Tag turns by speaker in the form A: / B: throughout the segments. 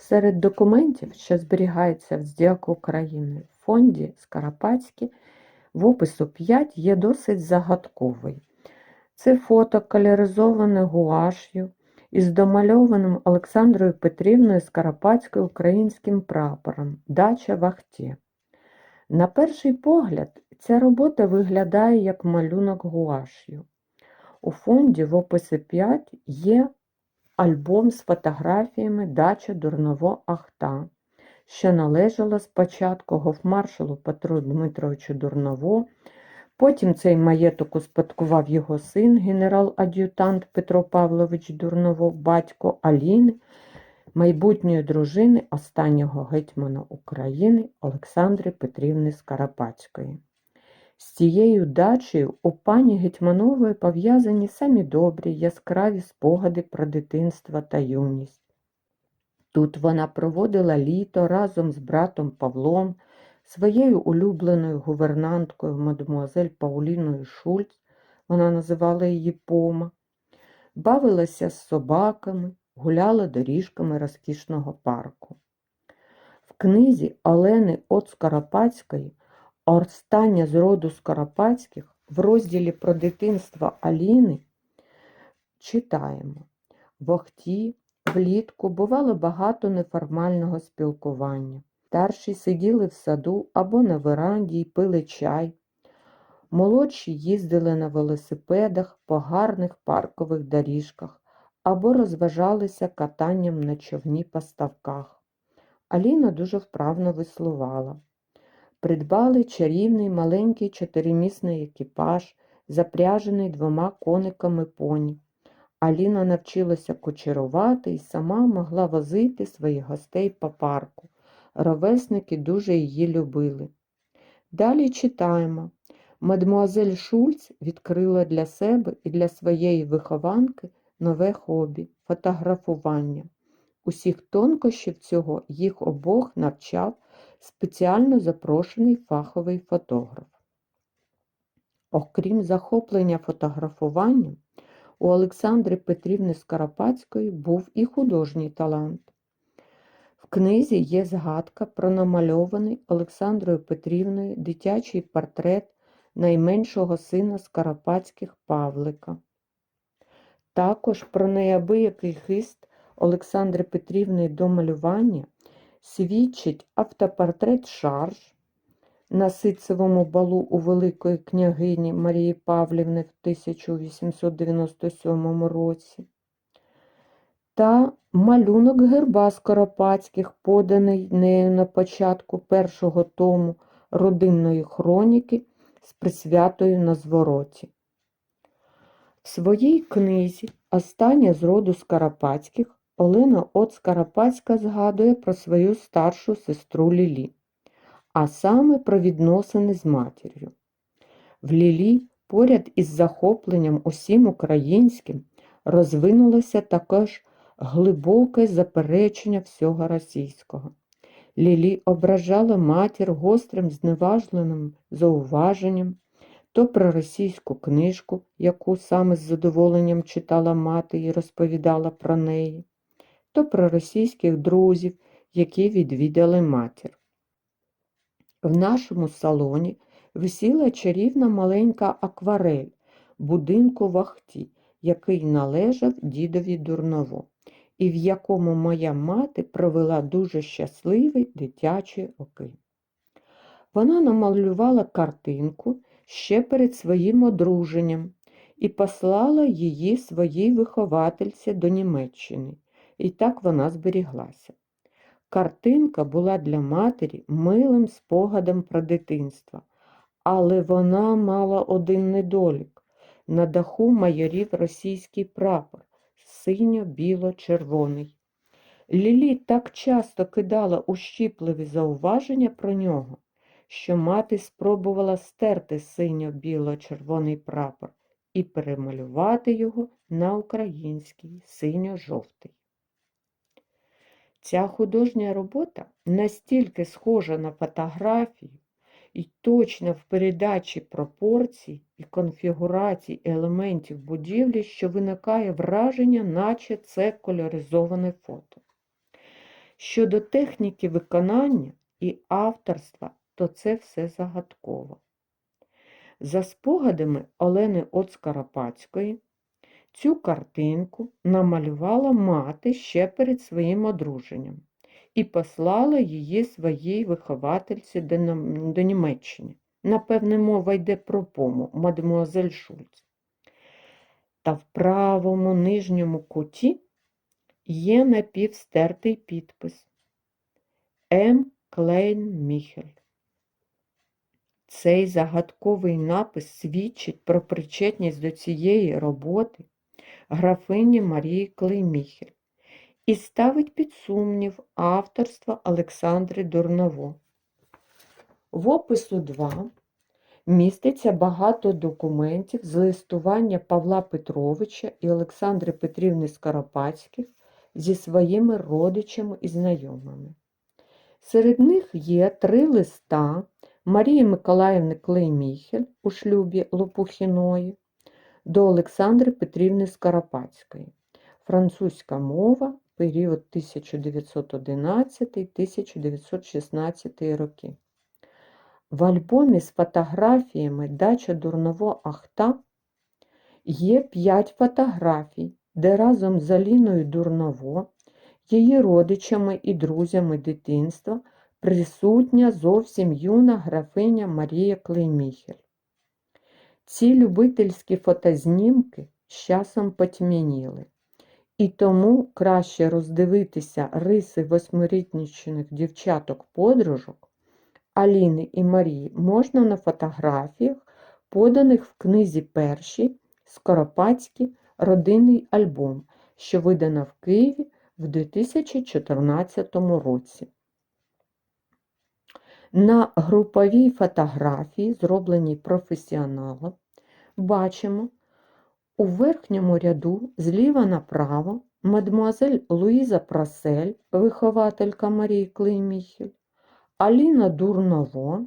A: Серед документів, що зберігаються в ЗДІАК України в фонді Скарапатські, в опису 5 є досить загадковий. Це фото кольоризоване гуаш'ю із домальованим Олександрою Петрівною Скарапатською українським прапором Дача в Ахті. На перший погляд, ця робота виглядає як малюнок гуаш'ю. У фонді в описі 5 є альбом з фотографіями дача Дурново Ахта, що належала спочатку гофмаршалу Петру Дмитровичу Дурново, потім цей маєток успадкував його син, генерал-ад'ютант Петро Павлович Дурново, батько Аліни, майбутньої дружини останнього гетьмана України Олександри Петрівни Скарапатської. З цією дачею у пані Гетьманової пов'язані самі добрі, яскраві спогади про дитинство та юність. Тут вона проводила літо разом з братом Павлом, своєю улюбленою гувернанткою мадемуазель Пауліною Шульц, вона називала її Пома, бавилася з собаками, гуляла доріжками розкішного парку. В книзі Олени От Скоропадської Остання з роду Скоропадських в розділі про дитинство Аліни читаємо в Охті влітку бувало багато неформального спілкування. Старші сиділи в саду або на веранді й пили чай. Молодші їздили на велосипедах по гарних паркових доріжках або розважалися катанням на човні по ставках. Аліна дуже вправно веслувала. Придбали чарівний маленький чотиримісний екіпаж, запряжений двома кониками поні. Аліна навчилася кучерувати і сама могла возити своїх гостей по парку. Ровесники дуже її любили. Далі читаємо. Мадмуазель Шульц відкрила для себе і для своєї вихованки нове хобі фотографування. Усіх тонкощів цього їх обох навчав спеціально запрошений фаховий фотограф. Окрім захоплення фотографуванням, у Олександри Петрівни Скарапатської був і художній талант. В книзі є згадка про намальований Олександрою Петрівною дитячий портрет найменшого сина Скарапатських Павлика. Також про неабиякий хист Олександри Петрівни до малювання свідчить автопортрет Шарж на ситцевому балу у Великої княгині Марії Павлівни в 1897 році та малюнок герба Скоропадських, поданий нею на початку першого тому родинної хроніки з присвятою на звороті. В своїй книзі Остання з роду Скоропадських Олена От Скарапатська згадує про свою старшу сестру Лілі, а саме про відносини з матір'ю. В Лілі поряд із захопленням усім українським розвинулося також глибоке заперечення всього російського. Лілі ображала матір гострим зневажленим зауваженням то про російську книжку, яку саме з задоволенням читала мати і розповідала про неї, то про російських друзів, які відвідали матір. В нашому салоні висіла чарівна маленька акварель будинку вахті, який належав дідові Дурново, і в якому моя мати провела дуже щасливий дитячий роки. Вона намалювала картинку ще перед своїм одруженням і послала її своїй виховательці до Німеччини і так вона зберіглася. Картинка була для матері милим спогадом про дитинство, але вона мала один недолік. На даху майорів російський прапор, синьо-біло-червоний. Лілі так часто кидала ущіпливі зауваження про нього, що мати спробувала стерти синьо-біло-червоний прапор і перемалювати його на український синьо-жовтий. Ця художня робота настільки схожа на фотографію і точна в передачі пропорцій і конфігурацій елементів будівлі, що виникає враження, наче це кольоризоване фото. Щодо техніки виконання і авторства, то це все загадково. За спогадами Олени Оцкарапацької, цю картинку намалювала мати ще перед своїм одруженням і послала її своїй виховательці до, Німеччини. Напевне, мова йде про пому, мадемуазель Шульц. Та в правому нижньому куті є напівстертий підпис М. Клейн Міхель. Цей загадковий напис свідчить про причетність до цієї роботи графині Марії Клейміхель і ставить під сумнів авторство Олександри Дурново. В опису 2 міститься багато документів з листування Павла Петровича і Олександри Петрівни Скоропадських зі своїми родичами і знайомими. Серед них є три листа Марії Миколаївни Клейміхель у шлюбі Лопухіної до Олександри Петрівни Скоропадської. Французька мова, період 1911-1916 роки. В альбомі з фотографіями Дача Дурново Ахта є п'ять фотографій, де разом з Аліною Дурново, її родичами і друзями дитинства присутня зовсім юна графиня Марія Клейміхель. Ці любительські фотознімки з часом потьмяніли, і тому краще роздивитися риси восьмирічних дівчаток-подружок Аліни і Марії можна на фотографіях, поданих в книзі першій Скоропадський родинний альбом, що видана в Києві в 2014 році. На груповій фотографії, зробленій професіоналом, бачимо у верхньому ряду зліва направо мадмуазель Луїза Прасель, вихователька Марії Клейміхель, Аліна Дурново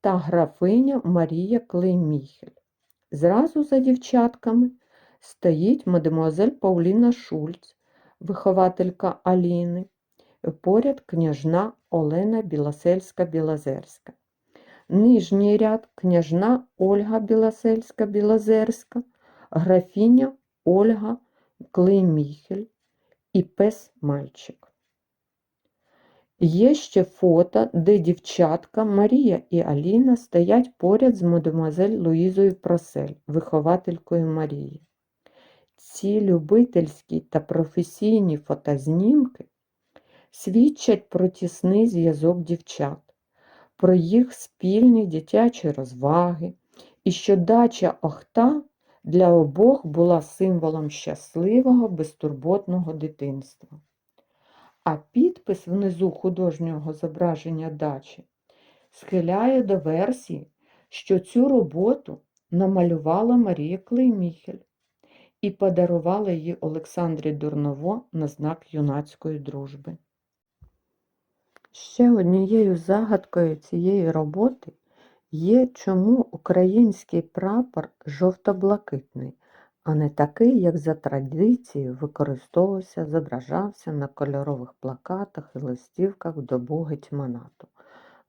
A: та графиня Марія Клейміхель. Зразу за дівчатками стоїть мадемуазель Пауліна Шульц, вихователька Аліни, поряд княжна Олена Білосельська-Білозерська. Нижній ряд княжна Ольга Білосельська-Білозерська, графіня Ольга Клейміхель і пес мальчик. Є ще фото, де дівчатка Марія і Аліна стоять поряд з мадемуазель Луїзою Просель, вихователькою Марії. Ці любительські та професійні фотознімки свідчать про тісний зв'язок дівчат, про їх спільні дитячі розваги, і що дача Охта для обох була символом щасливого, безтурботного дитинства. А підпис внизу художнього зображення дачі схиляє до версії, що цю роботу намалювала Марія Клейміхель і подарувала її Олександрі Дурново на знак юнацької дружби. Ще однією загадкою цієї роботи є, чому український прапор жовто-блакитний, а не такий, як за традицією використовувався, зображався на кольорових плакатах і листівках в добу гетьманату.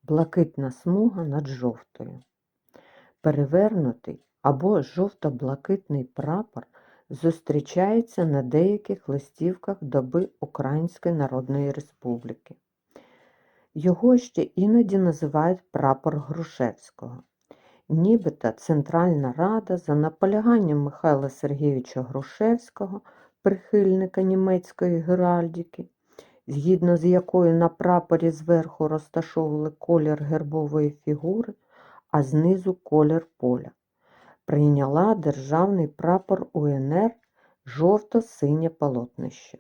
A: Блакитна смуга над жовтою. Перевернутий або жовто-блакитний прапор зустрічається на деяких листівках доби Української Народної Республіки. Його ще іноді називають прапор Грушевського. Нібито Центральна Рада за наполяганням Михайла Сергійовича Грушевського, прихильника німецької геральдики, згідно з якою на прапорі зверху розташовували колір гербової фігури, а знизу колір поля, прийняла державний прапор УНР жовто-синє полотнище.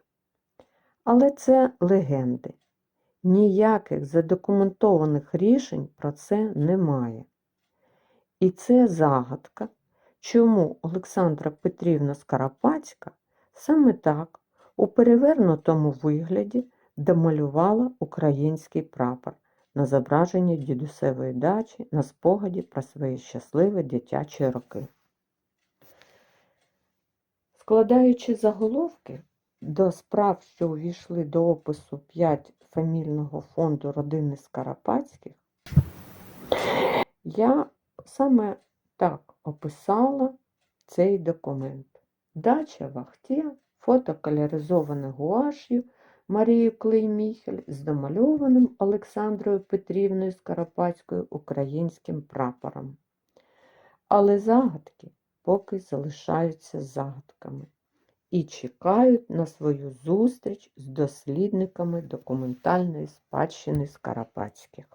A: Але це легенди. Ніяких задокументованих рішень про це немає. І це загадка, чому Олександра Петрівна Скарапацька саме так у перевернутому вигляді домалювала український прапор на зображенні дідусевої дачі на спогаді про свої щасливі дитячі роки. Складаючи заголовки, до справ, що увійшли до опису 5 фамільного фонду родини Скарапатських, я саме так описала цей документ. Дача в фото кольоризоване гуаш'ю Марією Клейміхель з домальованим Олександрою Петрівною Скарапатською українським прапором. Але загадки поки залишаються загадками і чекають на свою зустріч з дослідниками документальної спадщини Скарапатських.